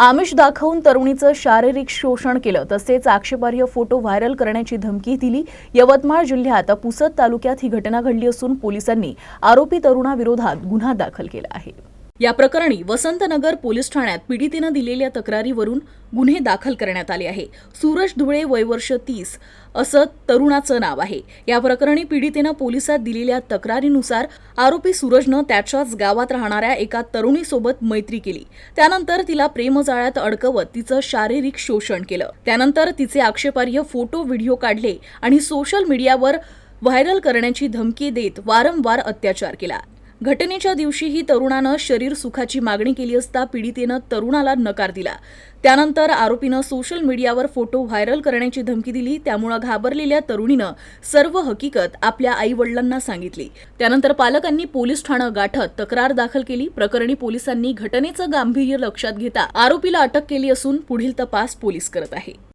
आमिष दाखवून तरुणीचं शारीरिक शोषण केलं. तसेच आक्षेपार्ह फोटो व्हायरल करण्याची धमकी दिली. यवतमाळ जिल्ह्यात पुसद तालुक्यात ही घटना घडली असून पोलिसांनी आरोपी तरुणाविरोधात गुन्हा दाखल केला आहे. या प्रकरणी वसंतनगर पोलीस ठाण्यात पीडितेनं दिलेल्या तक्रारीवरून गुन्हे दाखल करण्यात आले आहे. सूरज धुळे वयवर्ष तीस असं तरुणाचं नाव आहे. या प्रकरणी पीडितेनं पोलिसात दिलेल्या तक्रारीनुसार आरोपी सूरजनं त्याच्याच गावात राहणाऱ्या एका तरुणीसोबत मैत्री केली. त्यानंतर तिला प्रेमजाळ्यात अडकवत तिचं शारीरिक शोषण केलं. त्यानंतर तिचे आक्षेपार्ह फोटो व्हिडिओ काढले आणि सोशल मीडियावर व्हायरल करण्याची धमकी देत वारंवार अत्याचार केला. घटनेच्या दिवशीही तरुणानं शरीर सुखाची मागणी केली असता पीडितेनं तरुणाला नकार दिला. त्यानंतर आरोपीनं सोशल मीडियावर फोटो व्हायरल करण्याची धमकी दिली. त्यामुळे घाबरलेल्या तरुणीनं सर्व हकीकत आपल्या आई वडिलांना सांगितली. त्यानंतर पालकांनी पोलीस ठाणं गाठत तक्रार दाखल केली. प्रकरणी पोलिसांनी घटनेचं गांभीर्य लक्षात घेता आरोपीला अटक केली असून पुढील तपास पोलीस करत आहे.